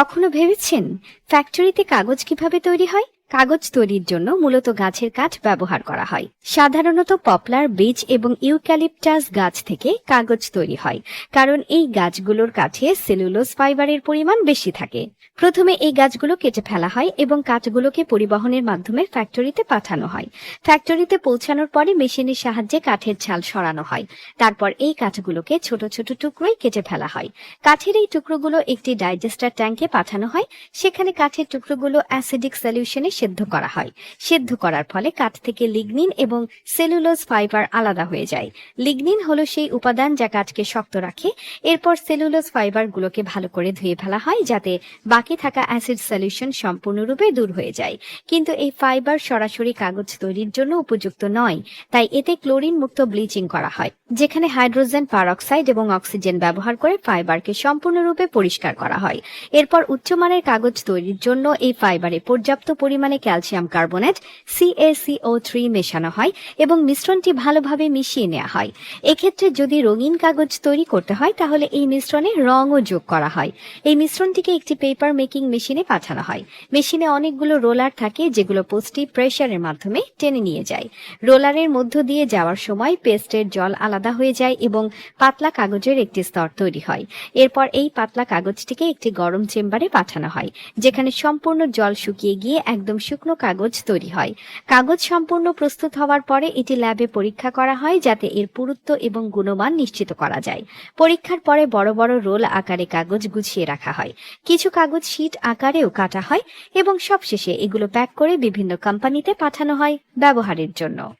কখনো ভেবেছেন? ফ্যাক্টরিতে কাগজ কীভাবে তৈরি হয়? কাগজ তৈরির জন্য মূলত গাছের কাঠ ব্যবহার করা হয়। সাধারণত পপলার, বীজ এবং ইউক্যালিপটাস গাছ থেকে কাগজ তৈরি হয়, কারণ এই গাছগুলোর কাঠে সেলুলোজ ফাইবারের পরিমাণ বেশি থাকে। প্রথমে এই গাছগুলো কেটে ফেলা হয় এবং কাঠগুলোকে পরিবহনের মাধ্যমে ফ্যাক্টরিতে পাঠানো হয়। ফ্যাক্টরিতে পৌঁছানোর পরে মেশিনের সাহায্যে কাঠের ছাল সরানো হয়। তারপর এই কাঠগুলোকে ছোট ছোট টুকরোয় কেটে ফেলা হয়। কাঠের এই টুকরোগুলো একটি ডাইজেস্টার ট্যাঙ্কে পাঠানো হয়। সেখানে কাঠের টুকরোগুলো অ্যাসিডিক সলিউশনে সেদ্ধ করা হয়। সেদ্ধ করার ফলে কাঠ থেকে লিগনিন এবং সেলুলোজ ফাইবার আলাদা হয়ে যায়। লিগনিন হলো সেই উপাদান যা কাঠকে শক্ত রাখে। এরপর সেলুলোজ ফাইবারগুলোকে ভালো করে ধুয়ে ফেলা হয় যাতে বাকি থাকা অ্যাসিড সলিউশন সম্পূর্ণরূপে দূর হয়ে যায়। কিন্তু এই ফাইবার সরাসরি কাগজ তৈরির জন্য উপযুক্ত নয়, তাই এতে ক্লোরিন মুক্ত ব্লিচিং করা হয়, যেখানে হাইড্রোজেন পারঅক্সাইড এবং অক্সিজেন ব্যবহার করে ফাইবারকে সম্পূর্ণরূপে পরিষ্কার করা হয়। এরপর উচ্চমানের কাগজ তৈরির জন্য এই ফাইবারে পর্যাপ্ত পরিমাণে ক্যালসিয়াম কার্বনেট সিএসিও থ্রি মেশানো হয় এবং মিশ্রণটি ভালোভাবে মিশিয়ে নেওয়া হয়। এক্ষেত্রে যদি রঙিন কাগজ তৈরি করতে হয়, তাহলে এই মিশ্রণে রঙও যোগ করা হয়। এই মিশ্রণটিকে একটি পেপার মেকিং মেশিনে পাঠানো হয়। মেশিনে অনেকগুলো রোলার থাকে, যেগুলো পোস্টটি প্রেসারের মাধ্যমে টেনে নিয়ে যায়। রোলারের মধ্য দিয়ে যাওয়ার সময় পেস্টের জল আলাদা হয়ে যায় এবং পাতলা কাগজের একটি স্তর তৈরি হয়। এরপর এই পাতলা কাগজটিকে একটি গরম চেম্বারে পাঠানো হয়, যেখানে সম্পূর্ণ জল শুকিয়ে গিয়ে একদম শুকনো কাগজ তৈরি হয়। কাগজ সম্পূর্ণ প্রস্তুত হওয়ার পরে এটি ল্যাবে পরীক্ষা করা হয় যাতে এর পুরুত্ব এবং গুণমান নিশ্চিত করা যায়। পরীক্ষার পরে বড় বড় রোল আকারে কাগজ গুছিয়ে রাখা হয়। কিছু কাগজ শীট আকারেও কাটা হয় এবং সবশেষে এগুলো প্যাক করে বিভিন্ন কোম্পানিতে পাঠানো হয় ব্যবহারের জন্য।